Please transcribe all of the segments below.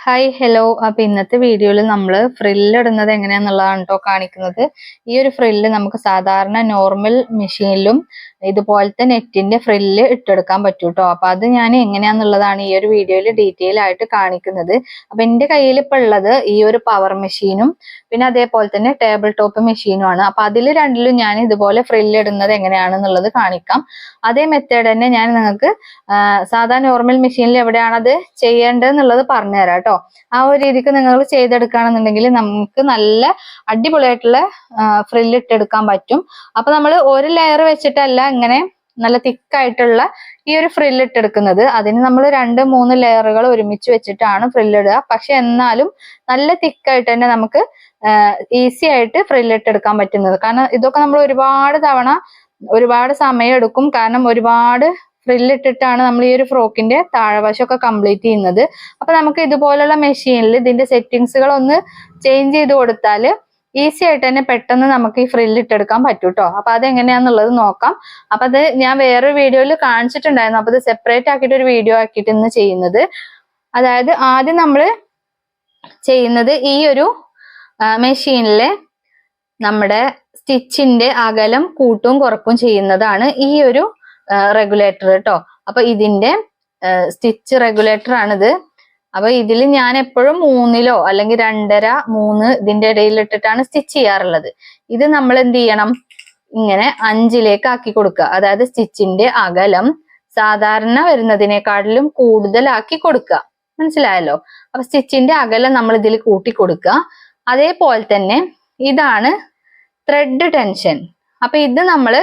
Hi hello അപ്പൊ ഇന്നത്തെ വീഡിയോയിൽ നമ്മൾ ഫ്രില്ല് ഇടുന്നത് എങ്ങനെയാന്നുള്ളതാണ് കേട്ടോ കാണിക്കുന്നത്. ഈ ഒരു ഫ്രില്ല് നമുക്ക് സാധാരണ നോർമൽ മെഷീനിലും ഇതുപോലത്തെ നെറ്റിന്റെ ഫ്രില്ല് ഇട്ടെടുക്കാൻ പറ്റും കേട്ടോ അപ്പൊ അത് ഞാൻ എങ്ങനെയാന്നുള്ളതാണ് ഈ ഒരു വീഡിയോയിൽ ഡീറ്റെയിൽ ആയിട്ട് കാണിക്കുന്നത്. അപ്പൊ എന്റെ കയ്യിൽ ഇപ്പൊ ഉള്ളത് ഈ ഒരു പവർ മെഷീനും പിന്നെ അതേപോലെ തന്നെ ടേബിൾ ടോപ്പ് മെഷീനും ആണ്. അപ്പൊ അതിൽ രണ്ടിലും ഞാൻ ഇതുപോലെ ഫ്രില്ല് ഇടുന്നത് എങ്ങനെയാണെന്നുള്ളത് കാണിക്കാം. അതേ മെത്തേഡ് തന്നെ ഞാൻ നിങ്ങൾക്ക് സാധാ നോർമൽ മെഷീനിൽ എവിടെയാണ് അത് ചെയ്യേണ്ടതെന്നുള്ളത് പറഞ്ഞുതരാം കേട്ടോ. ആ ഒരു രീതിക്ക് നിങ്ങൾ ചെയ്തെടുക്കുകയാണെന്നുണ്ടെങ്കിൽ നമുക്ക് നല്ല അടിപൊളിയായിട്ടുള്ള ഫ്രില്ല് ഇട്ടെടുക്കാൻ പറ്റും. അപ്പൊ നമ്മൾ ഒരു ലെയർ വെച്ചിട്ടല്ല ഇങ്ങനെ നല്ല തിക്കായിട്ടുള്ള ഈ ഒരു ഫ്രില്ല് ഇട്ടെടുക്കുന്നത്. അതിന് നമ്മൾ രണ്ട് മൂന്ന് ലെയറുകൾ ഒരുമിച്ച് വെച്ചിട്ടാണ് ഫ്രില്ല് ഇടുക. പക്ഷെ എന്നാലും നല്ല തിക്കായിട്ട് തന്നെ നമുക്ക് ഈസി ആയിട്ട് ഫ്രില്ല് ഇട്ടെടുക്കാൻ പറ്റുന്നത്. കാരണം ഇതൊക്കെ നമ്മൾ ഒരുപാട് തവണ ഒരുപാട് സമയം എടുക്കും. കാരണം ഒരുപാട് ഫ്രില്ല് ഇട്ടിട്ടാണ് നമ്മൾ ഈ ഒരു ഫ്രോക്കിന്റെ താഴെവശമൊക്കെ കംപ്ലീറ്റ് ചെയ്യുന്നത്. അപ്പൊ നമുക്ക് ഇതുപോലുള്ള മെഷീനിൽ ഇതിന്റെ സെറ്റിങ്സുകൾ ഒന്ന് ചേഞ്ച് ചെയ്ത് കൊടുത്താൽ ഈസി ആയിട്ട് തന്നെ പെട്ടെന്ന് നമുക്ക് ഈ ഫ്രില്ല് ഇട്ടെടുക്കാൻ പറ്റും കേട്ടോ അപ്പൊ അതെങ്ങനെയാന്നുള്ളത് നോക്കാം. അപ്പൊ അത് ഞാൻ വേറൊരു വീഡിയോയിൽ കാണിച്ചിട്ടുണ്ടായിരുന്നു. അപ്പൊ ഇത് സെപ്പറേറ്റ് ആക്കിയിട്ട് ഒരു വീഡിയോ ആക്കിയിട്ട് ഇന്ന് ചെയ്യുന്നത്. അതായത് ആദ്യം നമ്മൾ ചെയ്യുന്നത് ഈ ഒരു മെഷീനിലെ നമ്മുടെ സ്റ്റിച്ചിന്റെ അകലം കൂട്ടും കുറക്കും ചെയ്യുന്നതാണ് ഈ ഒരു റെഗുലേറ്റർ കേട്ടോ അപ്പൊ ഇതിന്റെ സ്റ്റിച്ച് റെഗുലേറ്റർ ആണിത്. അപ്പൊ ഇതിൽ ഞാൻ എപ്പോഴും മൂന്നിലോ അല്ലെങ്കിൽ രണ്ടര മൂന്ന് ഇതിന്റെ ഇടയിൽ ഇട്ടിട്ടാണ് സ്റ്റിച്ച് ചെയ്യാറുള്ളത്. ഇത് നമ്മൾ എന്ത് ചെയ്യണം ഇങ്ങനെ അഞ്ചിലേക്ക് ആക്കി കൊടുക്കുക. അതായത് സ്റ്റിച്ചിന്റെ അകലം സാധാരണ വരുന്നതിനേക്കാളിലും കൂടുതലാക്കി കൊടുക്കുക. മനസ്സിലായല്ലോ? അപ്പൊ സ്റ്റിച്ചിന്റെ അകലം നമ്മൾ ഇതിൽ കൂട്ടി കൊടുക്കുക. അതേപോലെ തന്നെ ഇതാണ് ത്രെഡ് ടെൻഷൻ അപ്പൊ ഇത് നമ്മൾ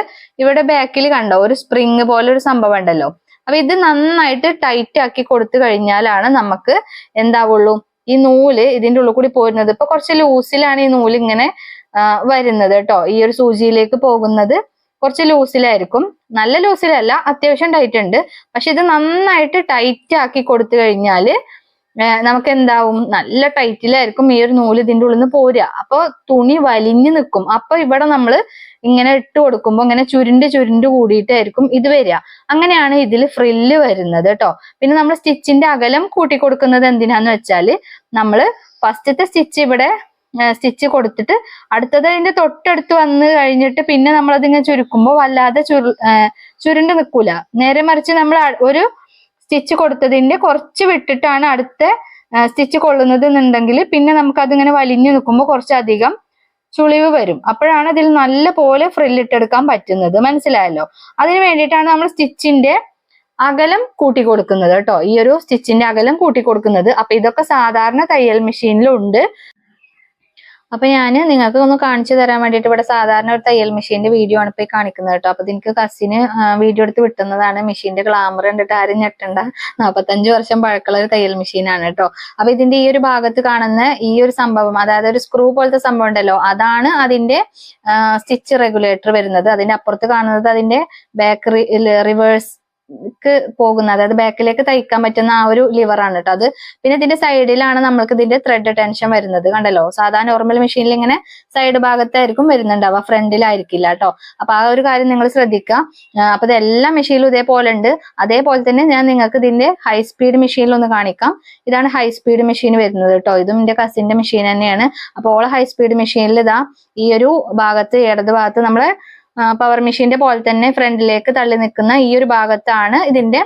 ഇവിടെ ബാക്കിൽ കണ്ടോ? ഒരു സ്പ്രിങ് പോലെ ഒരു സംഭവം ഉണ്ടല്ലോ? അപ്പൊ ഇത് നന്നായിട്ട് ടൈറ്റ് ആക്കി കൊടുത്തു കഴിഞ്ഞാലാണ് നമുക്ക് എന്താവുള്ളൂ. ഈ നൂൽ ഇതിന്റെ ഉള്ളിൽ കൂടി പോരുന്നത്. ഇപ്പൊ കുറച്ച് ലൂസിലാണ് ഈ നൂൽ ഇങ്ങനെ വരുന്നത് കേട്ടോ. ഈ ഒരു സൂചിയിലേക്ക് പോകുന്നത് കുറച്ച് ലൂസിലായിരിക്കും. നല്ല ലൂസിലല്ല അത്യാവശ്യം ടൈറ്റ് ഉണ്ട്. പക്ഷെ ഇത് നന്നായിട്ട് ടൈറ്റ് ആക്കി കൊടുത്തു കഴിഞ്ഞാൽ നമുക്ക് എന്താവും നല്ല ടൈറ്റിലായിരിക്കും ഈ ഒരു നൂൽ ഇതിന്റെ ഉള്ളിൽ നിന്ന് പോരുക. അപ്പൊ തുണി വലിഞ്ഞു നിൽക്കും. അപ്പൊ ഇവിടെ നമ്മൾ ഇങ്ങനെ ഇട്ട് കൊടുക്കുമ്പോൾ ഇങ്ങനെ ചുരുണ്ട് ചുരുണ്ട് കൂടിയിട്ടായിരിക്കും ഇത് വരിക. അങ്ങനെയാണ് ഇതിൽ ഫ്രില്ല് വരുന്നത് കേട്ടോ പിന്നെ നമ്മൾ സ്റ്റിച്ചിന്റെ അകലം കൂട്ടി കൊടുക്കുന്നത് എന്തിനാന്ന് വെച്ചാൽ നമ്മൾ ഫസ്റ്റത്തെ സ്റ്റിച്ച് ഇവിടെ സ്റ്റിച്ച് കൊടുത്തിട്ട് അടുത്തത് അതിന്റെ തൊട്ടടുത്ത് വന്ന് കഴിഞ്ഞിട്ട് പിന്നെ നമ്മൾ അതിങ്ങനെ ചുരുക്കുമ്പോൾ വല്ലാതെ ചുരു ചുരുണ്ട് നിൽക്കൂല നേരെ മറിച്ച് നമ്മൾ ഒരു സ്റ്റിച്ച് കൊടുത്തതിന്റെ കുറച്ച് വിട്ടിട്ടാണ് അടുത്ത സ്റ്റിച്ച് കൊള്ളുന്നത് എന്നുണ്ടെങ്കിൽ പിന്നെ നമുക്ക് അതിങ്ങനെ വലിഞ്ഞു നിൽക്കുമ്പോൾ കുറച്ചധികം ചുളിവ് വരും. അപ്പോഴാണ് അതിൽ നല്ല പോലെ ഫ്രില്ലിട്ടെടുക്കാൻ പറ്റുന്നത്. മനസ്സിലായല്ലോ? അതിന് വേണ്ടിയിട്ടാണ് നമ്മൾ സ്റ്റിച്ചിന്റെ അകലം കൂട്ടി കൊടുക്കുന്നത് കേട്ടോ. ഈ ഒരു സ്റ്റിച്ചിന്റെ അകലം കൂട്ടി കൊടുക്കുന്നത് അപ്പൊ ഇതൊക്കെ സാധാരണ തയ്യൽ മെഷീനിലുണ്ട്. അപ്പൊ ഞാൻ നിങ്ങൾക്ക് ഒന്ന് കാണിച്ചു തരാൻ വേണ്ടിയിട്ട് ഇവിടെ സാധാരണ ഒരു തയ്യൽ മെഷീന്റെ വീഡിയോ ആണ് ഇപ്പൊ കാണിക്കുന്നത് കേട്ടോ. അപ്പൊ എനിക്ക് കസിന് വീഡിയോ എടുത്ത് വിട്ടുന്നതാണ്. മെഷീന്റെ ഗ്ലാമർ കണ്ടിട്ട് ആരും ഞെട്ടണ്ട. നാപ്പത്തഞ്ച് വർഷം പഴക്കമുള്ള ഒരു തയ്യൽ മെഷീനാണ് കേട്ടോ. അപ്പൊ ഇതിന്റെ ഈ ഒരു ഭാഗത്ത് കാണുന്ന ഈ ഒരു സംഭവം അതായത് ഒരു സ്ക്രൂ പോലത്തെ സംഭവം ഉണ്ടല്ലോ അതാണ് അതിന്റെ സ്റ്റിച്ച് റെഗുലേറ്റർ വരുന്നത്. അതിന്റെ അപ്പുറത്ത് കാണുന്നത് അതിന്റെ ബാക്ക് റിവേഴ്സ് പോകുന്ന അതായത് ബാക്കിലേക്ക് തയ്ക്കാൻ പറ്റുന്ന ആ ഒരു ലിവറാണ് കേട്ടോ അത്. പിന്നെ ഇതിന്റെ സൈഡിലാണ് നമ്മൾക്ക് ഇതിന്റെ ത്രെഡ് ടെൻഷൻ വരുന്നത്. കണ്ടല്ലോ? സാധാരണ നോർമൽ മെഷീനിൽ ഇങ്ങനെ സൈഡ് ഭാഗത്തായിരിക്കും വരുന്നുണ്ടാവുക. ഫ്രണ്ടിലായിരിക്കില്ല കേട്ടോ അപ്പൊ ആ ഒരു കാര്യം നിങ്ങൾ ശ്രദ്ധിക്കുക. അപ്പൊ ഇതെല്ലാം മെഷീനിലും ഇതേപോലെ ഉണ്ട്. അതേപോലെ തന്നെ ഞാൻ നിങ്ങൾക്ക് ഇതിന്റെ ഹൈ സ്പീഡ് മെഷീനിൽ ഒന്ന് കാണിക്കാം. ഇതാണ് ഹൈ സ്പീഡ് മെഷീൻ വരുന്നത് കേട്ടോ ഇതും എന്റെ കസിന്റെ മെഷീൻ തന്നെയാണ്. അപ്പോൾ ഓൾ ഹൈ സ്പീഡ് മെഷീനിൽ ഇതാ ഈ ഒരു ഭാഗത്ത് ഇടത് ഭാഗത്ത് നമ്മളെ പവർ മെഷീന്റെ പോലെ തന്നെ ഫ്രണ്ടിലേക്ക് തള്ളി നിൽക്കുന്ന ഈ ഒരു ഭാഗത്താണ് ഇതിന്റെ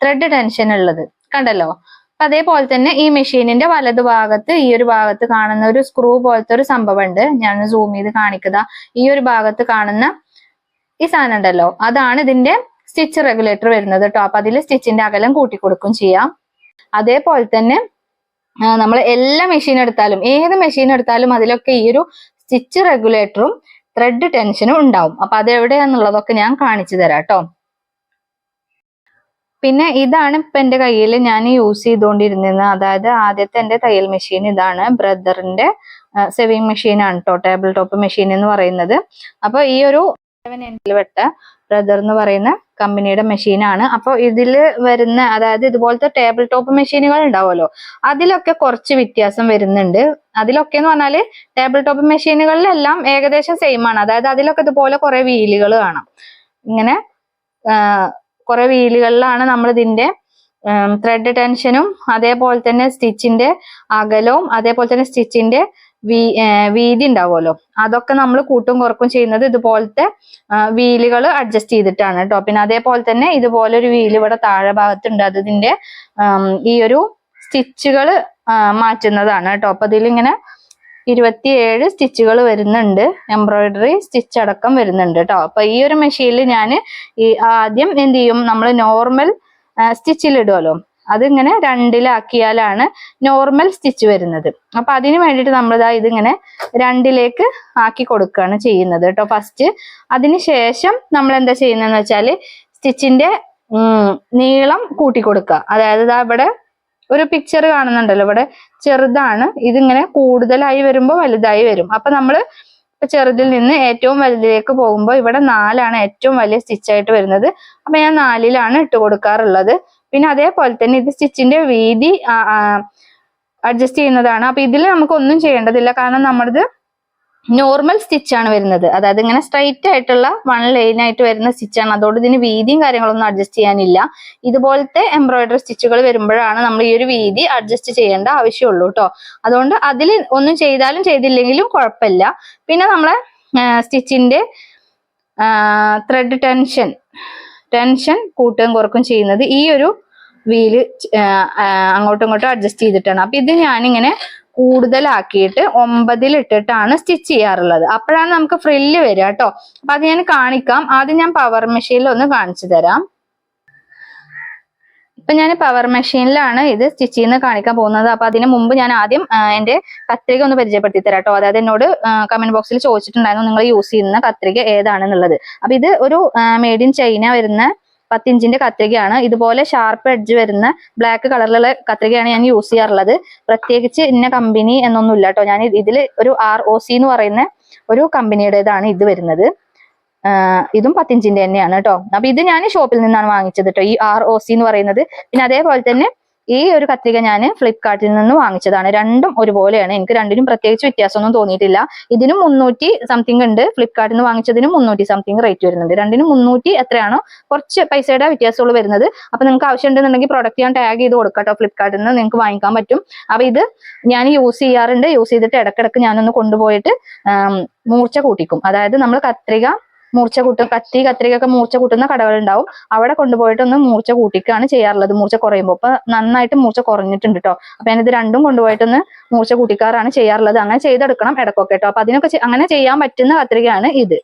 ത്രെഡ് ടെൻഷൻ ഉള്ളത്. കണ്ടല്ലോ? അപ്പൊ അതേപോലെ തന്നെ ഈ മെഷീനിന്റെ വലതു ഭാഗത്ത് ഈ ഒരു ഭാഗത്ത് കാണുന്ന ഒരു സ്ക്രൂ പോലത്തെ ഒരു സംഭവം ഉണ്ട് ഞാൻ സൂം ചെയ്ത് കാണിക്കുക ഈ ഒരു ഭാഗത്ത് കാണുന്ന ഈ സാധനം ഉണ്ടല്ലോ? അതാണ് ഇതിന്റെ സ്റ്റിച്ച് റെഗുലേറ്റർ വരുന്നത് കേട്ടോ. അപ്പൊ അതിൽ സ്റ്റിച്ചിന്റെ അകലം കൂട്ടിക്കൊടുക്കും ചെയ്യാം. അതേപോലെ തന്നെ നമ്മൾ എല്ലാ മെഷീൻ എടുത്താലും ഏത് മെഷീൻ എടുത്താലും അതിലൊക്കെ ഈ ഒരു സ്റ്റിച്ച് റെഗുലേറ്ററും ത്രെഡ് ടെൻഷനും ഉണ്ടാവും. അപ്പൊ അത് എവിടെയാന്നുള്ളതൊക്കെ ഞാൻ കാണിച്ചു തരാം കേട്ടോ പിന്നെ ഇതാണ് ഇപ്പൊ എന്റെ കയ്യിൽ ഞാൻ യൂസ് ചെയ്തുകൊണ്ടിരുന്നത്. അതായത് ആദ്യത്തെ എന്റെ തയ്യൽ മെഷീൻ ഇതാണ് ബ്രദറിന്റെ സെവിങ് മെഷീൻ ആണ് കേട്ടോ ടേബിൾ ടോപ്പ് മെഷീൻ എന്ന് പറയുന്നത്. അപ്പൊ ഈ ഒരു സെവൻ വെട്ട ബ്രദർ എന്ന് പറയുന്ന കമ്പനിയുടെ മെഷീനാണ് അപ്പോൾ ഇതിൽ വരുന്ന അതായത് ഇതുപോലത്തെ ടേബിൾ ടോപ്പ് മെഷീനുകൾ ഉണ്ടാവുമല്ലോ. അതിലൊക്കെ കുറച്ച് വ്യത്യാസം വരുന്നുണ്ട്. അതിലൊക്കെ എന്ന് പറഞ്ഞാൽ ടേബിൾ ടോപ്പ് മെഷീനുകളിലെല്ലാം ഏകദേശം സെയിം ആണ്. അതായത് അതിലൊക്കെ ഇതുപോലെ കുറെ വീലുകൾ കാണാം. ഇങ്ങനെ കുറെ വീലുകളിലാണ് നമ്മൾ ഇതിന്റെ ത്രെഡ് ടെൻഷനും അതേപോലെ തന്നെ സ്റ്റിച്ചിന്റെ അകലവും അതേപോലെ തന്നെ സ്റ്റിച്ചിന്റെ വീ വീതി ഉണ്ടാവുമല്ലോ. അതൊക്കെ നമ്മൾ കൂട്ടും കുറക്കും ചെയ്യുന്നത് ഇതുപോലത്തെ വീലുകൾ അഡ്ജസ്റ്റ് ചെയ്തിട്ടാണ് കേട്ടോ പിന്നെ അതേപോലെ തന്നെ ഇതുപോലെ ഒരു വീൽ ഇവിടെ താഴെ ഭാഗത്തുണ്ട്. അതിന്റെ ഈ ഒരു സ്റ്റിച്ചുകൾ മാറ്റുന്നതാണ് കേട്ടോ അപ്പൊ ഇതിലിങ്ങനെ ഇരുപത്തിയേഴ് സ്റ്റിച്ചുകൾ വരുന്നുണ്ട്. എംബ്രോയിഡറി സ്റ്റിച്ച് അടക്കം വരുന്നുണ്ട് കേട്ടോ അപ്പൊ ഈ ഒരു മെഷീനിൽ ഞാൻ ഈ ആദ്യം എന്ത് ചെയ്യും? നമ്മൾ നോർമൽ സ്റ്റിച്ചിൽ ഇടുമല്ലോ അതിങ്ങനെ രണ്ടിലാക്കിയാലാണ് നോർമൽ സ്റ്റിച്ച് വരുന്നത്. അപ്പൊ അതിന് വേണ്ടിയിട്ട് നമ്മളിതാ ഇതിങ്ങനെ രണ്ടിലേക്ക് ആക്കി കൊടുക്കുകയാണ് ചെയ്യുന്നത് കേട്ടോ. ഫസ്റ്റ് അതിന് ശേഷം നമ്മൾ എന്താ ചെയ്യുന്നതെന്ന് വെച്ചാൽ സ്റ്റിച്ചിന്റെ നീളം കൂട്ടി കൊടുക്കുക അതായത് ഇതാ ഇവിടെ ഒരു പിക്ചർ കാണുന്നുണ്ടല്ലോ. ഇവിടെ ചെറുതാണ്. ഇതിങ്ങനെ കൂടുതലായി വരുമ്പോൾ വലുതായി വരും. അപ്പൊ നമ്മൾ ചെറുതിൽ നിന്ന് ഏറ്റവും വലുതിലേക്ക് പോകുമ്പോൾ ഇവിടെ നാലാണ് ഏറ്റവും വലിയ സ്റ്റിച്ചായിട്ട് വരുന്നത്. അപ്പൊ ഞാൻ നാലിലാണ് ഇട്ട് കൊടുക്കാറുള്ളത്. പിന്നെ അതേപോലെ തന്നെ ഇത് സ്റ്റിച്ചിന്റെ വീതി അഡ്ജസ്റ്റ് ചെയ്യുന്നതാണ്. അപ്പൊ ഇതിൽ നമുക്ക് ഒന്നും ചെയ്യേണ്ടതില്ല. കാരണം നമ്മളത് നോർമൽ സ്റ്റിച്ച് ആണ് വരുന്നത്. അതായത് ഇങ്ങനെ സ്ട്രൈറ്റ് ആയിട്ടുള്ള വൺ ലൈൻ ആയിട്ട് വരുന്ന സ്റ്റിച്ച് ആണ്. അതുകൊണ്ട് ഇതിന് വീതിയും കാര്യങ്ങളൊന്നും അഡ്ജസ്റ്റ് ചെയ്യാനില്ല. ഇതുപോലത്തെ എംബ്രോയിഡറി സ്റ്റിച്ചുകൾ വരുമ്പോഴാണ് നമ്മൾ ഈ ഒരു വീതി അഡ്ജസ്റ്റ് ചെയ്യേണ്ട ആവശ്യമുള്ളൂ കേട്ടോ അതുകൊണ്ട് അതിൽ ഒന്നും ചെയ്താലും ചെയ്തില്ലെങ്കിലും കുഴപ്പമില്ല. പിന്നെ നമ്മളെ സ്റ്റിച്ചിന്റെ ത്രെഡ് ടെൻഷൻ ടെൻഷൻ കൂട്ടുകയും കുറക്കും ചെയ്യുന്നത് ഈ ഒരു വീൽ അങ്ങോട്ടും ഇങ്ങോട്ടും അഡ്ജസ്റ്റ് ചെയ്തിട്ടാണ്. അപ്പൊ ഇത് ഞാനിങ്ങനെ കൂടുതലാക്കിയിട്ട് ഒമ്പതിൽ ഇട്ടിട്ടാണ് സ്റ്റിച്ച് ചെയ്യാറുള്ളത്. അപ്പോഴാണ് നമുക്ക് ഫ്രില്ല് വരിക കേട്ടോ. അപ്പൊ അത് ഞാൻ കാണിക്കാം. ആദ്യം ഞാൻ പവർ മെഷീനിൽ ഒന്ന് കാണിച്ചു തരാം. ഇപ്പൊ ഞാൻ പവർ മെഷീനിലാണ് ഇത് സ്റ്റിച്ച് ചെയ്യുന്ന കാണിക്കാൻ പോകുന്നത്. അപ്പൊ അതിന് മുമ്പ് ഞാൻ ആദ്യം എന്റെ കത്രിക ഒന്ന് പരിചയപ്പെടുത്തി തരാം കേട്ടോ അതായത് എന്നോട് കമന്റ് ബോക്സിൽ ചോദിച്ചിട്ടുണ്ടായിരുന്നു നിങ്ങൾ യൂസ് ചെയ്യുന്ന കത്രിക ഏതാണെന്നുള്ളത്. അപ്പൊ ഇത് ഒരു മെയ്ഡ് ഇൻ ചൈന വരുന്ന പത്തിഞ്ചിന്റെ കത്രികയാണ്. ഇതുപോലെ ഷാർപ്പ് എഡ്ജ് വരുന്ന ബ്ലാക്ക് കളറിലുള്ള കത്രികയാണ് ഞാൻ യൂസ് ചെയ്യാറുള്ളത്. പ്രത്യേകിച്ച് ഇന്ന കമ്പനി എന്നൊന്നുമില്ല കേട്ടോ ഞാൻ ഇതിൽ ഒരു ആർ ഒ സി എന്ന് പറയുന്ന ഒരു കമ്പനിയുടേതാണ് ഇത് വരുന്നത്. ഇതും പത്തിഞ്ചിന്റെ തന്നെയാണ് കേട്ടോ. അപ്പൊ ഇത് ഞാൻ ഷോപ്പിൽ നിന്നാണ് വാങ്ങിച്ചത് കേട്ടോ. ഈ ആർ ഒ സി എന്ന് പറയുന്നത്. പിന്നെ അതേപോലെ തന്നെ ഈ ഒരു കത്രിക ഞാൻ ഫ്ലിപ്കാർട്ടിൽ നിന്ന് വാങ്ങിച്ചതാണ്. രണ്ടും ഒരുപോലെയാണ്. എനിക്ക് രണ്ടിനും പ്രത്യേകിച്ച് വ്യത്യാസമൊന്നും തോന്നിയിട്ടില്ല. ഇതിനും മുന്നൂറ്റി സംതിങ് ഉണ്ട്. ഫ്ലിപ്കാർട്ടിൽ നിന്ന് വാങ്ങിച്ചതിനും മുന്നൂറ്റി സംതിങ് റേറ്റ് വരുന്നുണ്ട്. രണ്ടിനും മുന്നൂറ്റി എത്രയാണോ കുറച്ച് പൈസയുടെ വ്യത്യാസമുള്ളൂ വരുന്നത്. അപ്പൊ നിങ്ങൾക്ക് ആവശ്യമുണ്ടെന്നുണ്ടെങ്കിൽ പ്രൊഡക്റ്റ് ഞാൻ ടാഗ് ചെയ്ത് കൊടുക്കട്ടോ കേട്ടോ. ഫ്ലിപ്കാർട്ടിൽ നിന്ന് നിങ്ങൾക്ക് വാങ്ങിക്കാൻ പറ്റും. അപ്പൊ ഇത് ഞാൻ യൂസ് ചെയ്യാറുണ്ട്. യൂസ് ചെയ്തിട്ട് ഇടക്കിടക്ക് ഞാനൊന്ന് കൊണ്ടുപോയിട്ട് മൂർച്ച കൂട്ടിക്കും. അതായത് നമ്മൾ കത്രിക മൂർച്ച കൂട്ടും കത്തി കത്തിരിക്കൊക്കെ മൂർച്ച കൂട്ടുന്ന കടകളുണ്ടാവും. അവിടെ കൊണ്ടുപോയിട്ട് ഒന്ന് മൂർച്ച കൂട്ടിക്കാണ് ചെയ്യാറുള്ളത്. മൂർച്ച കുറയുമ്പോൾ അപ്പൊ നന്നായിട്ട് മൂർച്ച കുറഞ്ഞിട്ടുണ്ട് കേട്ടോ അപ്പൊ ഞാനിത് രണ്ടും കൊണ്ടുപോയിട്ടൊന്ന് മൂർച്ച കൂട്ടിക്കാറാണ് ചെയ്യാറുള്ളത്. അങ്ങനെ ചെയ്തെടുക്കണം ഇടക്കൊക്കെ കേട്ടോ അപ്പൊ അതിനൊക്കെ അങ്ങനെ ചെയ്യാൻ പറ്റുന്ന കത്രികയാണ് ഇത്.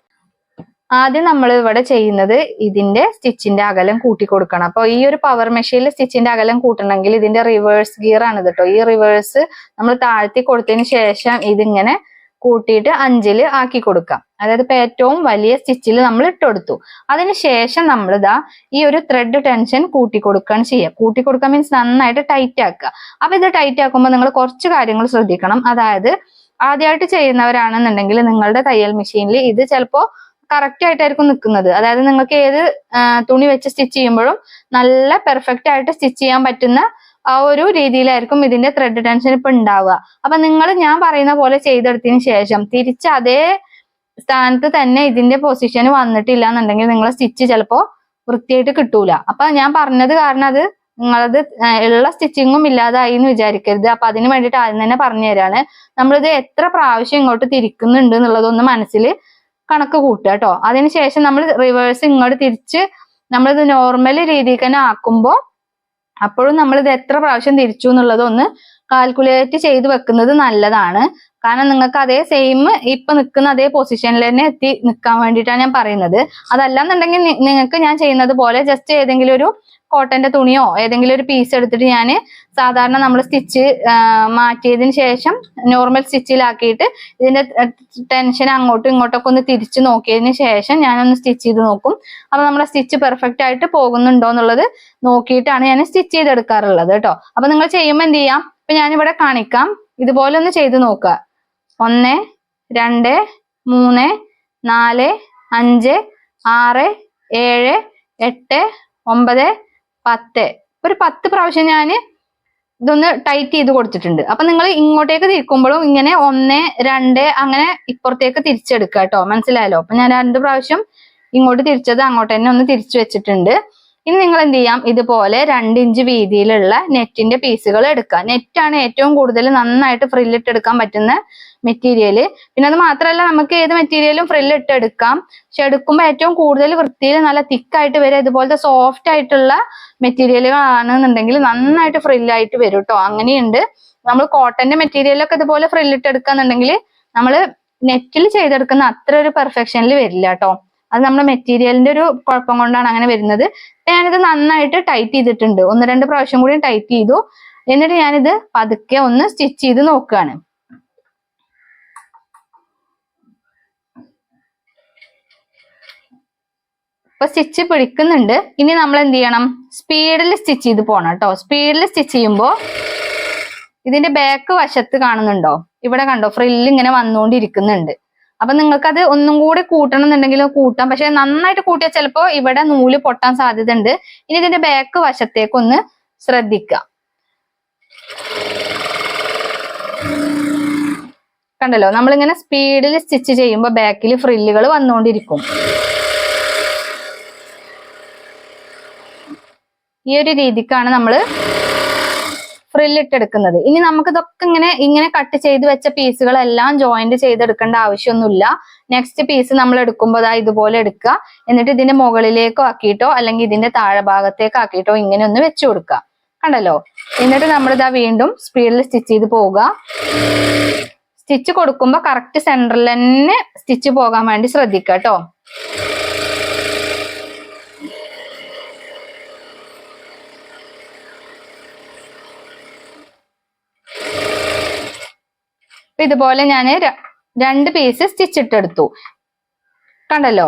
ആദ്യം നമ്മൾ ഇവിടെ ചെയ്യുന്നത് ഇതിന്റെ സ്റ്റിച്ചിന്റെ അകലം കൂട്ടി കൊടുക്കണം അപ്പൊ ഈ ഒരു പവർ മെഷീനിൽ സ്റ്റിച്ചിന്റെ അകലം കൂട്ടണമെങ്കിൽ ഇതിന്റെ റിവേഴ്സ് ഗിയർ ആണ് കേട്ടോ ഈ റിവേഴ്സ് നമ്മൾ താഴ്ത്തി കൊടുത്തതിന് ശേഷം ഇതിങ്ങനെ കൂട്ടിയിട്ട് അഞ്ചിൽ ആക്കി കൊടുക്കാം. അതായത് ഇപ്പൊ ഏറ്റവും വലിയ സ്റ്റിച്ചിൽ നമ്മൾ ഇട്ട് കൊടുത്തു. അതിനുശേഷം നമ്മൾ ഇതാ ഈ ഒരു ത്രെഡ് ടെൻഷൻ കൂട്ടി കൊടുക്കുകയാണ് ചെയ്യുക. കൂട്ടി കൊടുക്കുക മീൻസ് നന്നായിട്ട് ടൈറ്റ് ആക്കുക. അപ്പൊ ഇത് ടൈറ്റ് ആക്കുമ്പോൾ നിങ്ങൾ കുറച്ച് കാര്യങ്ങൾ ശ്രദ്ധിക്കണം. അതായത് ആദ്യമായിട്ട് ചെയ്യുന്നവരാണെന്നുണ്ടെങ്കിൽ നിങ്ങളുടെ തയ്യൽ മെഷീനിൽ ഇത് ചിലപ്പോൾ കറക്റ്റ് ആയിട്ടായിരിക്കും നിൽക്കുന്നത്. അതായത് നിങ്ങൾക്ക് ഏത് തുണി വെച്ച് സ്റ്റിച്ച് ചെയ്യുമ്പോഴും നല്ല പെർഫെക്റ്റ് ആയിട്ട് സ്റ്റിച്ച് ചെയ്യാൻ പറ്റുന്ന ആ ഒരു രീതിയിലായിരിക്കും ഇതിന്റെ ത്രെഡ് ടെൻഷൻ ഇപ്പൊ ഉണ്ടാവുക. അപ്പൊ നിങ്ങൾ ഞാൻ പറയുന്ന പോലെ ചെയ്തെടുത്തതിന് ശേഷം തിരിച്ച് അതേ സ്ഥാനത്ത് തന്നെ ഇതിന്റെ പൊസിഷൻ വന്നിട്ടില്ല എന്നുണ്ടെങ്കിൽ നിങ്ങൾ സ്റ്റിച്ച് ചിലപ്പോ വൃത്തിയായിട്ട് കിട്ടൂല. അപ്പൊ ഞാൻ പറഞ്ഞത് കാരണം അത് നിങ്ങളത് ഉള്ള സ്റ്റിച്ചിങ്ങും ഇല്ലാതായി എന്ന് വിചാരിക്കരുത്. അപ്പൊ അതിന് വേണ്ടിയിട്ട് ആദ്യം തന്നെ പറഞ്ഞു തരാണ്. നമ്മളിത് എത്ര പ്രാവശ്യം ഇങ്ങോട്ട് തിരിക്കുന്നുണ്ട് എന്നുള്ളതൊന്ന് മനസ്സിൽ കണക്ക് കൂട്ടുക കേട്ടോ. അതിനുശേഷം നമ്മൾ റിവേഴ്സ് ഇങ്ങോട്ട് തിരിച്ച് നമ്മളിത് നോർമൽ രീതിയിൽ തന്നെ ആക്കുമ്പോൾ അപ്പോഴും നമ്മൾ ഇത് എത്ര പ്രാവശ്യം തിരിച്ചു എന്നുള്ളത് ഒന്ന് കാൽക്കുലേറ്റ് ചെയ്ത് വെക്കുന്നത് നല്ലതാണ്. കാരണം നിങ്ങൾക്ക് അതേ സെയിം ഇപ്പൊ നിൽക്കുന്ന അതേ പൊസിഷനിൽ തന്നെ എത്തി നിൽക്കാൻ വേണ്ടിയിട്ടാണ് ഞാൻ പറയുന്നത്. അതല്ലാന്നുണ്ടെങ്കിൽ നിങ്ങൾക്ക് ഞാൻ ചെയ്യുന്നത് പോലെ ജസ്റ്റ് ഏതെങ്കിലും ഒരു കോട്ടന്റെ തുണിയോ ഏതെങ്കിലും ഒരു പീസ് എടുത്തിട്ട് ഞാൻ സാധാരണ നമ്മൾ സ്റ്റിച്ച് മാറ്റിയതിന് ശേഷം നോർമൽ സ്റ്റിച്ചിലാക്കിയിട്ട് ഇതിന്റെ ടെൻഷൻ അങ്ങോട്ടും ഇങ്ങോട്ടൊക്കെ ഒന്ന് തിരിച്ചു നോക്കിയതിന് ശേഷം ഞാനൊന്ന് സ്റ്റിച്ച് ചെയ്ത് നോക്കും. അപ്പൊ നമ്മുടെ സ്റ്റിച്ച് പെർഫെക്റ്റ് ആയിട്ട് പോകുന്നുണ്ടോ എന്നുള്ളത് നോക്കിയിട്ടാണ് ഞാൻ സ്റ്റിച്ച് ചെയ്തെടുക്കാറുള്ളത് കേട്ടോ. അപ്പൊ നിങ്ങൾ ചെയ്യുമ്പോൾ എന്ത് ചെയ്യാം? ഇപ്പൊ ഞാനിവിടെ കാണിക്കാം. ഇതുപോലെ ഒന്ന് ചെയ്ത് നോക്കുക. ഒന്ന് രണ്ട് മൂന്ന് നാല് അഞ്ച് ആറ് ഏഴ് എട്ട് ഒമ്പത് പത്ത്. ഒരു പത്ത് പ്രാവശ്യം ഞാൻ ഇതൊന്ന് ടൈറ്റ് ചെയ്ത് കൊടുത്തിട്ടുണ്ട്. അപ്പൊ നിങ്ങൾ ഇങ്ങോട്ടേക്ക് തിരിക്കുമ്പോഴും ഇങ്ങനെ ഒന്ന് രണ്ട് അങ്ങനെ ഇപ്പുറത്തേക്ക് തിരിച്ചെടുക്കുക കേട്ടോ. മനസ്സിലായല്ലോ? അപ്പൊ ഞാൻ രണ്ട് പ്രാവശ്യം ഇങ്ങോട്ട് തിരിച്ചത് അങ്ങോട്ട് തന്നെ ഒന്ന് തിരിച്ചു വെച്ചിട്ടുണ്ട്. ഇനി നിങ്ങൾ എന്ത് ചെയ്യാം? ഇതുപോലെ രണ്ട് ഇഞ്ച് വീതിയിലുള്ള നെറ്റിന്റെ പീസുകൾ എടുക്കുക. നെറ്റാണ് ഏറ്റവും കൂടുതൽ നന്നായിട്ട് ഫ്രില്ലിട്ട് എടുക്കാൻ പറ്റുന്ന മെറ്റീരിയൽ പിന്നെ അത് മാത്രമല്ല നമുക്ക് ഏത് മെറ്റീരിയലും ഫ്രില്ല് ഇട്ട് എടുക്കാം. പക്ഷെ എടുക്കുമ്പോൾ ഏറ്റവും കൂടുതൽ വൃത്തിയിൽ നല്ല തിക്കായിട്ട് വരും. ഇതുപോലത്തെ സോഫ്റ്റ് ആയിട്ടുള്ള മെറ്റീരിയലുകളാണെന്നുണ്ടെങ്കിൽ നന്നായിട്ട് ഫ്രില്ലായിട്ട് വരും കേട്ടോ അങ്ങനെയുണ്ട്. നമ്മൾ കോട്ടന്റെ മെറ്റീരിയലൊക്കെ ഇതുപോലെ ഫ്രില്ലിട്ട് എടുക്കാന്നുണ്ടെങ്കിൽ നമ്മൾ നെറ്റിൽ ചെയ്തെടുക്കുന്ന അത്ര ഒരു പെർഫെക്ഷനിൽ വരില്ല കേട്ടോ അത് നമ്മുടെ മെറ്റീരിയലിന്റെ ഒരു കുഴപ്പം കൊണ്ടാണ് അങ്ങനെ വരുന്നത്. ഞാനിത് നന്നായിട്ട് ടൈറ്റ് ചെയ്തിട്ടുണ്ട്. ഒന്ന് രണ്ട് പ്രാവശ്യം കൂടി ടൈറ്റ് ചെയ്തു. എന്നിട്ട് ഞാനിത് പതുക്കെ ഒന്ന് സ്റ്റിച്ച് ചെയ്ത് നോക്കുകയാണ്. ഇപ്പൊ സ്റ്റിച്ച് പിടിക്കുന്നുണ്ട്. ഇനി നമ്മൾ എന്ത് ചെയ്യണം? സ്പീഡിൽ സ്റ്റിച്ച് ചെയ്ത് പോണം കേട്ടോ. സ്പീഡിൽ സ്റ്റിച്ച് ചെയ്യുമ്പോൾ ഇതിന്റെ ബാക്ക് വശത്ത് കാണുന്നുണ്ടോ? ഇവിടെ കണ്ടോ? ഫ്രില്ല് ഇങ്ങനെ വന്നുകൊണ്ടിരിക്കുന്നുണ്ട്. അപ്പൊ നിങ്ങൾക്ക് അത് ഒന്നും കൂടി കൂട്ടണം എന്നുണ്ടെങ്കിൽ കൂട്ടാം. പക്ഷെ നന്നായിട്ട് കൂട്ടിയാൽ ചിലപ്പോ ഇവിടെ നൂൽ പൊട്ടാൻ സാധ്യത ഉണ്ട് ഇനി ഇതിന്റെ ബാക്ക് വശത്തേക്കൊന്ന് ശ്രദ്ധിക്കുക കണ്ടല്ലോ? നമ്മളിങ്ങനെ സ്പീഡിൽ സ്റ്റിച്ച് ചെയ്യുമ്പോൾ ബാക്കിൽ ഫ്രില്ലുകൾ വന്നുകൊണ്ടിരിക്കും. ഈ ഒരു രീതിക്കാണ് നമ്മൾ ഫ്രില്ലിട്ടെടുക്കുന്നത് ഇനി നമുക്ക് ഇതൊക്കെ ഇങ്ങനെ ഇങ്ങനെ കട്ട് ചെയ്ത് വെച്ച പീസുകളെല്ലാം ജോയിന്റ് ചെയ്തെടുക്കേണ്ട ആവശ്യമൊന്നുമില്ല. നെക്സ്റ്റ് പീസ് നമ്മൾ എടുക്കുമ്പോൾ ഇതുപോലെ എടുക്കുക. എന്നിട്ട് ഇതിന്റെ മുകളിലേക്കോ ആക്കിയിട്ടോ അല്ലെങ്കിൽ ഇതിന്റെ താഴെ ഭാഗത്തേക്ക് ആക്കിയിട്ടോ ഇങ്ങനെ ഒന്ന് വെച്ചു കൊടുക്കുക. കണ്ടല്ലോ? എന്നിട്ട് നമ്മൾ ഇതാ വീണ്ടും സ്പീഡിൽ സ്റ്റിച്ച് ചെയ്ത് പോവുക. സ്റ്റിച്ച് കൊടുക്കുമ്പോൾ കറക്റ്റ് സെന്ററിൽ തന്നെ സ്റ്റിച്ച് പോകാൻ വേണ്ടി ശ്രദ്ധിക്കുക കേട്ടോ. അപ്പൊ ഇതുപോലെ ഞാൻ രണ്ട് പീസ് സ്റ്റിച്ച് ഇട്ടെടുത്തു. കണ്ടല്ലോ?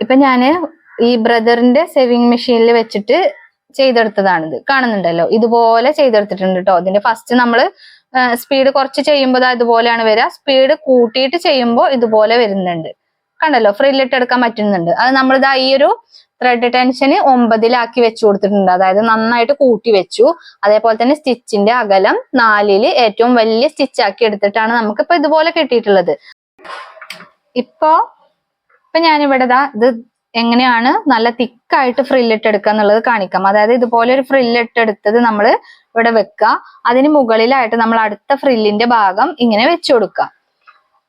ഇപ്പൊ ഞാൻ ഈ ബ്രദറിന്റെ സേവിങ് മെഷീനിൽ വെച്ചിട്ട് ചെയ്തെടുത്തതാണിത്. കാണുന്നുണ്ടല്ലോ? ഇതുപോലെ ചെയ്തെടുത്തിട്ടുണ്ട് കേട്ടോ അതിന്റെ ഫസ്റ്റ് നമ്മൾ സ്പീഡ് കുറച്ച് ചെയ്യുമ്പോൾ ഇതുപോലെയാണ് വരിക. സ്പീഡ് കൂട്ടിയിട്ട് ചെയ്യുമ്പോൾ ഇതുപോലെ വരുന്നുണ്ട്. കണ്ടല്ലോ ഫ്രില്ലിട്ട് എടുക്കാൻ പറ്റുന്നുണ്ട്. അത് നമ്മൾ ഇതാ ഈ ഒരു ത്രെഡ് ടെൻഷന് ഒമ്പതിലാക്കി വെച്ചു കൊടുത്തിട്ടുണ്ട്. അതായത് നന്നായിട്ട് കൂട്ടി വെച്ചു. അതേപോലെ തന്നെ സ്റ്റിച്ചിന്റെ അകലം നാലിൽ ഏറ്റവും വലിയ സ്റ്റിച്ച് ആക്കി എടുത്തിട്ടാണ് നമുക്ക് ഇപ്പൊ ഇതുപോലെ കിട്ടിയിട്ടുള്ളത്. ഇപ്പോ ഇപ്പൊ ഞാനിവിടെ ദാ ഇത് എങ്ങനെയാണ് നല്ല തിക്കായിട്ട് ഫ്രില്ലിട്ട് എടുക്കുക എന്നുള്ളത് കാണിക്കാം. അതായത് ഇതുപോലെ ഒരു ഫ്രില്ലിട്ട് എടുത്തത് നമ്മൾ ഇവിടെ വെക്കുക. അതിന് മുകളിലായിട്ട് നമ്മൾ അടുത്ത ഫ്രില്ലിന്റെ ഭാഗം ഇങ്ങനെ വെച്ചു കൊടുക്കുക.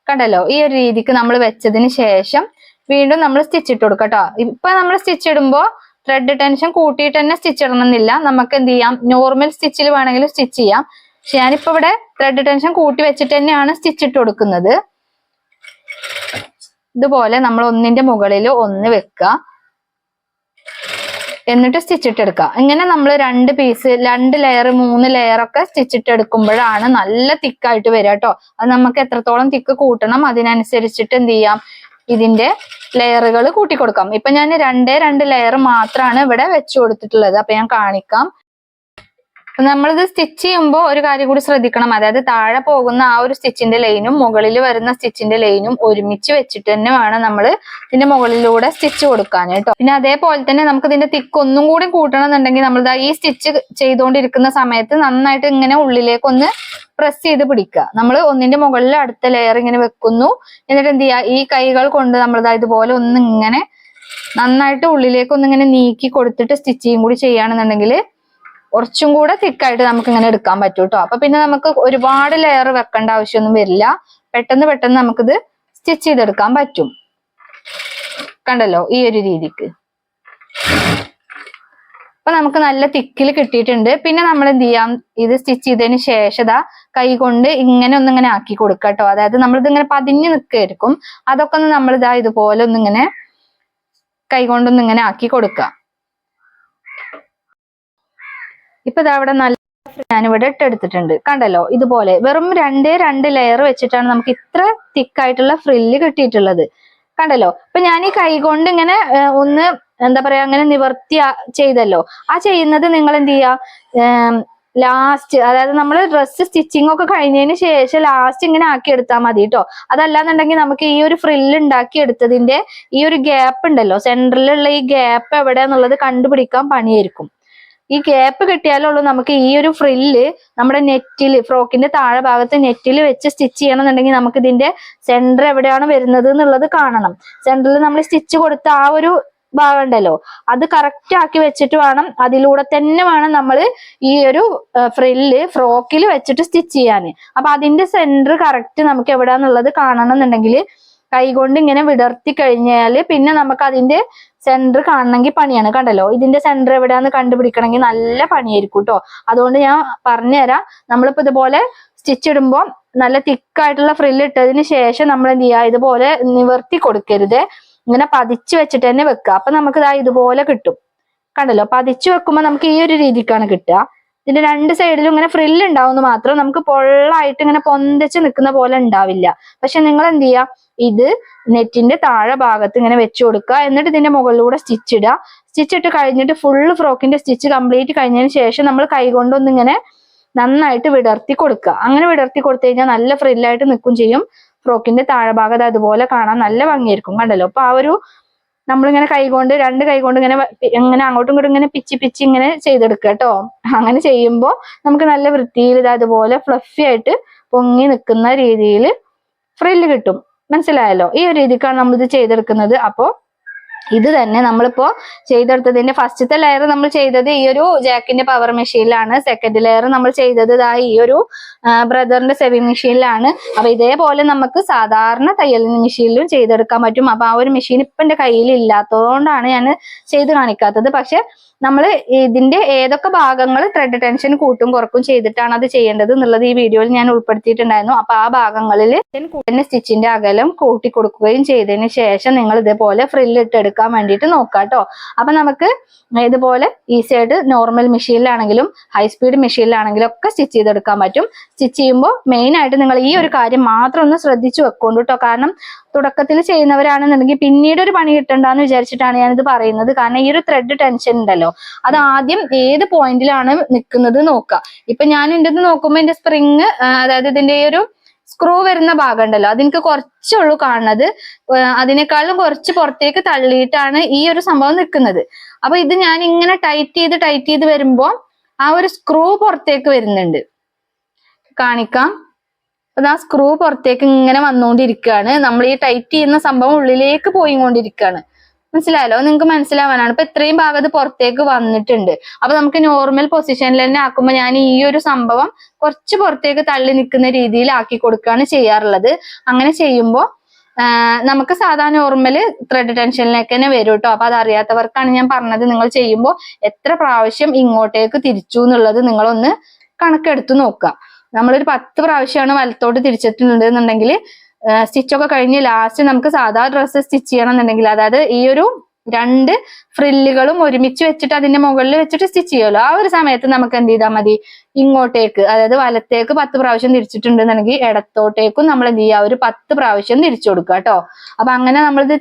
കണ്ടല്ലോ? ഈ ഒരു രീതിക്ക് നമ്മൾ വെച്ചതിന് ശേഷം വീണ്ടും നമ്മൾ സ്റ്റിച്ച് ഇട്ട് കൊടുക്കുക കേട്ടോ ഇപ്പൊ നമ്മൾ സ്റ്റിച്ച് ഇടുമ്പോൾ ത്രെഡ് ടെൻഷൻ കൂട്ടിയിട്ട് തന്നെ സ്റ്റിച്ച് ഇടണമെന്നില്ല. നമുക്ക് എന്ത് ചെയ്യാം? നോർമൽ സ്റ്റിച്ചിൽ വേണമെങ്കിൽ സ്റ്റിച്ച് ചെയ്യാം. പക്ഷെ ഞാനിപ്പോ ഇവിടെ ത്രെഡ് ടെൻഷൻ കൂട്ടി വെച്ചിട്ട് തന്നെയാണ് സ്റ്റിച്ച് ഇട്ട് കൊടുക്കുന്നത്. ഇതുപോലെ നമ്മൾ ഒന്നിന്റെ മുകളിൽ ഒന്ന് വെക്കുക. എന്നിട്ട് സ്റ്റിച്ച് ഇട്ടെടുക്കുക ഇങ്ങനെ നമ്മൾ രണ്ട് പീസ് രണ്ട് ലെയർ മൂന്ന് ലെയർ ഒക്കെ സ്റ്റിച്ച് ഇട്ടെടുക്കുമ്പോഴാണ് നല്ല തിക്കായിട്ട് വരിക കേട്ടോ അത് നമുക്ക് എത്രത്തോളം തിക്ക് കൂട്ടണം അതിനനുസരിച്ചിട്ട് എന്ത് ചെയ്യാം? ഇതിന്റെ ലെയറുകൾ കൂട്ടിക്കൊടുക്കാം. ഇപ്പൊ ഞാൻ രണ്ടേ രണ്ട് ലെയർ മാത്രമാണ് ഇവിടെ വെച്ചു കൊടുത്തിട്ടുള്ളത്. അപ്പൊ ഞാൻ കാണിക്കാം. നമ്മളിത് സ്റ്റിച്ച് ചെയ്യുമ്പോൾ ഒരു കാര്യം കൂടി ശ്രദ്ധിക്കണം. അതായത് താഴെ പോകുന്ന ആ ഒരു സ്റ്റിച്ചിന്റെ ലൈനും മുകളിൽ വരുന്ന സ്റ്റിച്ചിന്റെ ലൈനും ഒരുമിച്ച് വെച്ചിട്ട് തന്നെ വേണം നമ്മൾ ഇതിന്റെ മുകളിലൂടെ സ്റ്റിച്ച് കൊടുക്കാൻ കേട്ടോ. പിന്നെ അതേപോലെ തന്നെ നമുക്ക് ഇതിന്റെ തിക്ക് ഒന്നും കൂടി കൂട്ടണം എന്നുണ്ടെങ്കിൽ നമ്മൾ ഈ സ്റ്റിച്ച് ചെയ്തുകൊണ്ടിരിക്കുന്ന സമയത്ത് നന്നായിട്ട് ഇങ്ങനെ ഉള്ളിലേക്കൊന്ന് പ്രസ് ചെയ്ത് പിടിക്കുക. നമ്മൾ ഒന്നിന്റെ മുകളിൽ അടുത്ത ലെയർ ഇങ്ങനെ വെക്കുന്നു. എന്നിട്ട് എന്ത് ചെയ്യുക? ഈ കൈകൾ കൊണ്ട് നമ്മൾ ഇതുപോലെ ഒന്ന് ഇങ്ങനെ നന്നായിട്ട് ഉള്ളിലേക്ക് ഒന്ന് ഇങ്ങനെ നീക്കി കൊടുത്തിട്ട് സ്റ്റിച്ചിങ് കൂടി ചെയ്യുകയാണെന്നുണ്ടെങ്കിൽ കുറച്ചും കൂടെ തിക്കായിട്ട് നമുക്ക് ഇങ്ങനെ എടുക്കാൻ പറ്റും കേട്ടോ അപ്പൊ പിന്നെ നമുക്ക് ഒരുപാട് ലെയർ വെക്കേണ്ട ആവശ്യമൊന്നും വരില്ല. പെട്ടെന്ന് പെട്ടെന്ന് നമുക്കിത് സ്റ്റിച്ച് ചെയ്തെടുക്കാൻ പറ്റും. കണ്ടല്ലോ ഈ ഒരു രീതിക്ക്. അപ്പൊ നമുക്ക് നല്ല തിക്കിൽ കിട്ടിയിട്ടുണ്ട്. പിന്നെ നമ്മൾ എന്ത് ചെയ്യാം? ഇത് സ്റ്റിച്ച് ചെയ്തതിന് ശേഷം കൈ കൊണ്ട് ഇങ്ങനെ ഒന്നിങ്ങനെ ആക്കി കൊടുക്കുക കേട്ടോ അതായത് നമ്മളിത് ഇങ്ങനെ പതിഞ്ഞ് നിൽക്കായിരിക്കും അതൊക്കെ ഒന്ന് നമ്മൾ ഇതാ ഇതുപോലെ ഒന്നിങ്ങനെ കൈ കൊണ്ടൊന്നിങ്ങനെ ആക്കി കൊടുക്കുക ഇപ്പൊ ഇവിടെ നല്ല ഇവിടെ ഇട്ടെടുത്തിട്ടുണ്ട്. കണ്ടല്ലോ? ഇതുപോലെ വെറും രണ്ടേ രണ്ട് ലെയർ വെച്ചിട്ടാണ് നമുക്ക് ഇത്ര തിക്കായിട്ടുള്ള ഫ്രില്ല് കിട്ടിയിട്ടുള്ളത്. കണ്ടല്ലോ? ഇപ്പൊ ഞാൻ ഈ കൈ കൊണ്ട് ഇങ്ങനെ ഒന്ന് എന്താ പറയാ അങ്ങനെ നിവർത്തി ചെയ്തല്ലോ. ആ ചെയ്യുന്നത് നിങ്ങൾ എന്ത് ചെയ്യുക ലാസ്റ്റ് അതായത് നമ്മൾ ഡ്രസ്സ് സ്റ്റിച്ചിങ് ഒക്കെ കഴിഞ്ഞതിന് ശേഷം ലാസ്റ്റ് ഇങ്ങനെ ആക്കി എടുത്താൽ മതി കേട്ടോ അതല്ലാന്നുണ്ടെങ്കിൽ നമുക്ക് ഈ ഒരു ഫ്രില്ല് ഉണ്ടാക്കി എടുത്തതിന്റെ ഈ ഒരു ഗ്യാപ്പ് ഉണ്ടല്ലോ? സെന്ററിലുള്ള ഈ ഗ്യാപ്പ് എവിടെ എന്നുള്ളത് കണ്ടുപിടിക്കാൻ പണിയായിരിക്കും. ഈ ഗ്യാപ്പ് കിട്ടിയാലുള്ളൂ നമുക്ക് ഈ ഒരു ഫ്രില്ല് നമ്മുടെ നെറ്റിൽ ഫ്രോക്കിന്റെ താഴെ ഭാഗത്ത് നെറ്റിൽ വെച്ച് സ്റ്റിച്ച് ചെയ്യണമെന്നുണ്ടെങ്കിൽ നമുക്ക് ഇതിന്റെ സെന്റർ എവിടെയാണ് വരുന്നത് എന്നുള്ളത് കാണണം. സെന്ററിൽ നമ്മൾ സ്റ്റിച്ച് കൊടുത്ത ആ ഒരു ഭാഗം ഉണ്ടല്ലോ. അത് കറക്റ്റ് ആക്കി വെച്ചിട്ട് വേണം അതിലൂടെ തന്നെ വേണം നമ്മൾ ഈ ഒരു ഫ്രില്ല് ഫ്രോക്കിൽ വെച്ചിട്ട് സ്റ്റിച്ച് ചെയ്യാൻ. അപ്പൊ അതിന്റെ സെന്റർ കറക്റ്റ് നമുക്ക് എവിടെയാന്നുള്ളത് കാണണം എന്നുണ്ടെങ്കിൽ കൈകൊണ്ട് ഇങ്ങനെ വിടർത്തി കഴിഞ്ഞാൽ പിന്നെ നമുക്ക് അതിന്റെ സെന്റർ കാണണമെങ്കിൽ പണിയാണ്. കണ്ടല്ലോ? ഇതിന്റെ സെന്റർ എവിടെയാന്ന് കണ്ടുപിടിക്കണമെങ്കിൽ നല്ല പണിയായിരിക്കും കേട്ടോ അതുകൊണ്ട് ഞാൻ പറഞ്ഞുതരാം. നമ്മളിപ്പോ ഇതുപോലെ സ്റ്റിച്ച് ഇടുമ്പോൾ നല്ല തിക്കായിട്ടുള്ള ഫ്രില്ല് ഇട്ടതിന് ശേഷം നമ്മൾ എന്ത് ചെയ്യുക? ഇതുപോലെ നിവർത്തി കൊടുക്കരുത്. ഇങ്ങനെ പതിച്ചു വെച്ചിട്ട് തന്നെ വെക്കുക. അപ്പൊ നമുക്ക് ഇതാ ഇതുപോലെ കിട്ടും. കണ്ടല്ലോ? പതിച്ചു വെക്കുമ്പോൾ നമുക്ക് ഈ ഒരു രീതിക്കാണ് കിട്ടുക. ഇതിന്റെ രണ്ട് സൈഡിലും ഇങ്ങനെ ഫ്രില്ല് ഉണ്ടാവുന്ന മാത്രം നമുക്ക് പൊള്ളായിട്ട് ഇങ്ങനെ പൊന്തച്ച് നിൽക്കുന്ന പോലെ ഉണ്ടാവില്ല. പക്ഷെ നിങ്ങൾ എന്ത് ചെയ്യുക ഇത് നെറ്റിന്റെ താഴെ ഭാഗത്ത് ഇങ്ങനെ വെച്ചു കൊടുക്കുക. എന്നിട്ട് ഇതിന്റെ മുകളിലൂടെ സ്റ്റിച്ച് ഇടുക. സ്റ്റിച്ച് ഇട്ട് കഴിഞ്ഞിട്ട് ഫുള്ള് ഫ്രോക്കിന്റെ സ്റ്റിച്ച് കംപ്ലീറ്റ് കഴിഞ്ഞതിന് ശേഷം നമ്മൾ കൈകൊണ്ടൊന്ന് ഇങ്ങനെ നന്നായിട്ട് വിടർത്തി കൊടുക്കുക. അങ്ങനെ വിടർത്തി കൊടുത്തു കഴിഞ്ഞാൽ നല്ല ഫ്രില്ലായിട്ട് നിൽക്കും ചെയ്യും. ഫ്രോക്കിന്റെ താഴെ ഭാഗത്ത് അതുപോലെ കാണാൻ നല്ല ഭംഗിയായിരിക്കും കണ്ടല്ലോ. അപ്പൊ ആ ഒരു നമ്മളിങ്ങനെ കൈകൊണ്ട് രണ്ട് കൈകൊണ്ട് ഇങ്ങനെ ഇങ്ങനെ അങ്ങോട്ടും ഇങ്ങോട്ടും ഇങ്ങനെ പിച്ചി പിച്ചി ഇങ്ങനെ ചെയ്തെടുക്കുക കേട്ടോ. അങ്ങനെ ചെയ്യുമ്പോൾ നമുക്ക് നല്ല വൃത്തിയിൽ ഇത് അതുപോലെ ഫ്ലഫി ആയിട്ട് പൊങ്ങി നിൽക്കുന്ന രീതിയിൽ ഫ്രില്ല് കിട്ടും. മനസ്സിലായല്ലോ? ഈ ഒരു രീതിക്കാണ് നമ്മൾ ഇത് ചെയ്തെടുക്കുന്നത്. അപ്പോൾ ഇത് തന്നെ നമ്മളിപ്പോ ചെയ്തെടുത്തതിന്റെ ഫസ്റ്റത്തെ ലെയർ നമ്മൾ ചെയ്തത് ഈ ഒരു ജാക്കിന്റെ പവർ മെഷീനിലാണ് സെക്കൻഡ് ലെയർ നമ്മൾ ചെയ്തത് ഇതാ ഈ ഒരു ബ്രദറിന്റെ സെവി മെഷീനിലാണ് അപ്പൊ ഇതേപോലെ നമുക്ക് സാധാരണ തയ്യൽ മെഷീനിലും ചെയ്തെടുക്കാൻ പറ്റും. അപ്പൊ ആ ഒരു മെഷീൻ ഇപ്പൊ എന്റെ കയ്യിൽ ഇല്ലാത്തതുകൊണ്ടാണ് ഞാൻ ചെയ്ത് കാണിക്കാത്തത്. പക്ഷെ നമ്മൾ ഇതിന്റെ ഏതൊക്കെ ഭാഗങ്ങൾ ത്രെഡ് ടെൻഷൻ കൂട്ടും കുറക്കും ചെയ്തിട്ടാണ് അത് ചെയ്യേണ്ടത് എന്നുള്ളത് ഈ വീഡിയോയിൽ ഞാൻ ഉൾപ്പെടുത്തിയിട്ടുണ്ടായിരുന്നു. അപ്പൊ ആ ഭാഗങ്ങളിൽ സ്റ്റിച്ചിന്റെ അകലം കൂട്ടി കൊടുക്കുകയും ചെയ്തതിന് ശേഷം നിങ്ങൾ ഇതേപോലെ ഫ്രില്ല് ഇട്ടെടുക്കാൻ വേണ്ടിയിട്ട് നോക്കാം കേട്ടോ അപ്പൊ നമുക്ക് ഇതുപോലെ ഈസി ആയിട്ട് നോർമൽ മെഷീനിലാണെങ്കിലും ഹൈ സ്പീഡ് മെഷീനിലാണെങ്കിലും ഒക്കെ സ്റ്റിച്ച് ചെയ്തെടുക്കാൻ പറ്റും. സ്റ്റിച്ച് ചെയ്യുമ്പോൾ മെയിൻ ആയിട്ട് നിങ്ങൾ ഈ ഒരു കാര്യം മാത്രം ഒന്ന് ശ്രദ്ധിച്ചു വെക്കൊണ്ട് കേട്ടോ കാരണം തുടക്കത്തിൽ ചെയ്യുന്നവരാണെന്നുണ്ടെങ്കിൽ പിന്നീട് ഒരു പണി കിട്ടണ്ടെന്ന് വിചാരിച്ചിട്ടാണ് ഞാനിത് പറയുന്നത്. കാരണം ഈ ഒരു ത്രെഡ് ടെൻഷൻ ഉണ്ടല്ലോ. അത് ആദ്യം ഏത് പോയിന്റിലാണ് നിൽക്കുന്നത് നോക്കുക ഇപ്പൊ ഞാൻ എന്റെ നോക്കുമ്പോൾ എന്റെ സ്പ്രിങ് അതായത് ഇതിന്റെ ഈ ഒരു സ്ക്രൂ വരുന്ന ഭാഗം ഉണ്ടല്ലോ അതെനിക്ക് കുറച്ചുള്ളൂ കാണുന്നത്. അതിനേക്കാളും കുറച്ച് പുറത്തേക്ക് തള്ളിയിട്ടാണ് ഈ ഒരു സംഭവം നിൽക്കുന്നത്. അപ്പൊ ഇത് ഞാൻ ഇങ്ങനെ ടൈറ്റ് ചെയ്ത് ടൈറ്റ് ചെയ്ത് വരുമ്പോ ആ ഒരു സ്ക്രൂ പുറത്തേക്ക് വരുന്നുണ്ട്. കാണിക്കാം. അപ്പൊ ആ സ്ക്രൂ പുറത്തേക്ക് ഇങ്ങനെ വന്നുകൊണ്ടിരിക്കുകയാണ്. നമ്മൾ ഈ ടൈറ്റ് ചെയ്യുന്ന സംഭവം ഉള്ളിലേക്ക് പോയിക്കൊണ്ടിരിക്കുകയാണ്. മനസ്സിലായല്ലോ? നിങ്ങൾക്ക് മനസ്സിലാവാനാണ്. ഇപ്പൊ ഇത്രയും ഭാഗം അത് പുറത്തേക്ക് വന്നിട്ടുണ്ട്. അപ്പൊ നമുക്ക് നോർമൽ പൊസിഷനിൽ തന്നെ ആക്കുമ്പോൾ ഞാൻ ഈ ഒരു സംഭവം കുറച്ച് പുറത്തേക്ക് തള്ളി നിൽക്കുന്ന രീതിയിൽ ആക്കി കൊടുക്കുകയാണ് ചെയ്യാറുള്ളത്. അങ്ങനെ ചെയ്യുമ്പോൾ നമുക്ക് സാധാരണ നോർമൽ ത്രെഡ് ടെൻഷനിലേക്ക് തന്നെ വരും കേട്ടോ. അപ്പൊ അതറിയാത്തവർക്കാണ് ഞാൻ പറഞ്ഞത്. നിങ്ങൾ ചെയ്യുമ്പോൾ എത്ര പ്രാവശ്യം ഇങ്ങോട്ടേക്ക് തിരിച്ചു എന്നുള്ളത് നിങ്ങളൊന്ന് കണക്കെടുത്ത് നോക്കുക. നമ്മളൊരു പത്ത് പ്രാവശ്യമാണ് വലത്തോട്ട് തിരിച്ചിട്ടുണ്ട് എന്നുണ്ടെങ്കിൽ സ്റ്റിച്ച് ഒക്കെ കഴിഞ്ഞ് ലാസ്റ്റ് നമുക്ക് സാധാ ഡ്രസ്സ് സ്റ്റിച്ച് ചെയ്യണം എന്നുണ്ടെങ്കിൽ അതായത് ഈ ഒരു രണ്ട് ഫ്രില്ലുകളും ഒരുമിച്ച് വെച്ചിട്ട് അതിന്റെ മുകളിൽ വെച്ചിട്ട് സ്റ്റിച്ച് ചെയ്യുമല്ലോ. ആ ഒരു സമയത്ത് നമുക്ക് എന്ത് ചെയ്താൽ മതി? ഇങ്ങോട്ടേക്ക് അതായത് വലത്തേക്ക് പത്ത് പ്രാവശ്യം തിരിച്ചിട്ടുണ്ടെന്നുണ്ടെങ്കിൽ ഇടത്തോട്ടേക്കും നമ്മൾ എന്ത് ചെയ്യുക? ഒരു പത്ത് പ്രാവശ്യം തിരിച്ചു കൊടുക്കുക കേട്ടോ. അപ്പൊ അങ്ങനെ നമ്മളിത്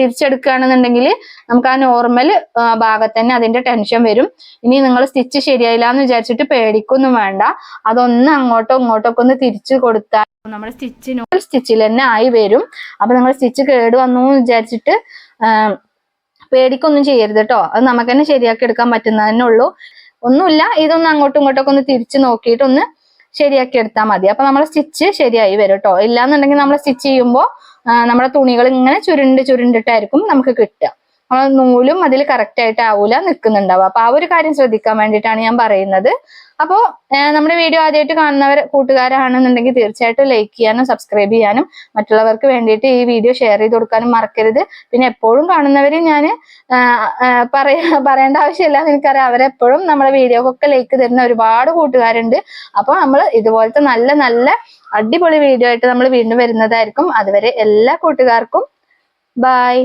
തിരിച്ചെടുക്കുകയാണെന്നുണ്ടെങ്കിൽ നമുക്ക് ആ നോർമൽ ഭാഗത്ത് തന്നെ അതിന്റെ ടെൻഷൻ വരും. ഇനി നിങ്ങൾ സ്റ്റിച്ച് ശരിയായില്ല എന്ന് വിചാരിച്ചിട്ട് പേടിക്കൊന്നും വേണ്ട. അതൊന്ന് അങ്ങോട്ടോ ഇങ്ങോട്ടോ ഒക്കെ ഒന്ന് തിരിച്ചു കൊടുത്താൽ നമ്മുടെ സ്റ്റിച്ച് നോർമൽ സ്റ്റിച്ചിൽ തന്നെ ആയി വരും. അപ്പൊ നിങ്ങൾ സ്റ്റിച്ച് കേട് വന്നു വിചാരിച്ചിട്ട് പേടിക്കൊന്നും ചെയ്യരുത് കേട്ടോ അത് നമുക്ക് തന്നെ ശരിയാക്കി എടുക്കാൻ പറ്റുന്നതന്നെ ഉള്ളൂ. ഒന്നുമില്ല ഇതൊന്ന് അങ്ങോട്ടും ഇങ്ങോട്ടും ഒക്കെ ഒന്ന് തിരിച്ചു നോക്കിയിട്ടൊന്ന് ശരിയാക്കി എടുത്താൽ മതി. അപ്പൊ നമ്മളെ സ്റ്റിച്ച് ശരിയായി വരും കേട്ടോ ഇല്ലാന്നുണ്ടെങ്കിൽ നമ്മൾ സ്റ്റിച്ച് ചെയ്യുമ്പോൾ നമ്മുടെ തുണികൾ ഇങ്ങനെ ചുരുണ്ട് ചുരുണ്ടിട്ടായിരിക്കും നമുക്ക് കിട്ടുക. ആ നൂലും അതിൽ കറക്റ്റ് ആയിട്ട് ആവൂല നിൽക്കുന്നുണ്ടാവുക. അപ്പൊ ആ ഒരു കാര്യം ശ്രദ്ധിക്കാൻ വേണ്ടിയിട്ടാണ് ഞാൻ പറയുന്നത്. അപ്പോൾ നമ്മുടെ വീഡിയോ ആദ്യമായിട്ട് കാണുന്നവർ കൂട്ടുകാരാണെന്നുണ്ടെങ്കിൽ തീർച്ചയായിട്ടും ലൈക്ക് ചെയ്യാനും സബ്സ്ക്രൈബ് ചെയ്യാനും മറ്റുള്ളവർക്ക് വേണ്ടിയിട്ട് ഈ വീഡിയോ ഷെയർ ചെയ്ത് കൊടുക്കാനും മറക്കരുത്. പിന്നെ എപ്പോഴും കാണുന്നവര് ഞാൻ പറയാ പറയേണ്ട ആവശ്യമില്ല. എനിക്കറിയാം അവരെപ്പോഴും നമ്മുടെ വീഡിയോക്കൊക്കെ ലൈക്ക് തരുന്ന ഒരുപാട് കൂട്ടുകാരുണ്ട്. അപ്പോൾ നമ്മൾ ഇതുപോലത്തെ നല്ല നല്ല അടിപൊളി വീഡിയോ ആയിട്ട് നമ്മൾ വീണ്ടും വരുന്നതായിരിക്കും. അതുവരെ എല്ലാ കൂട്ടുകാർക്കും ബൈ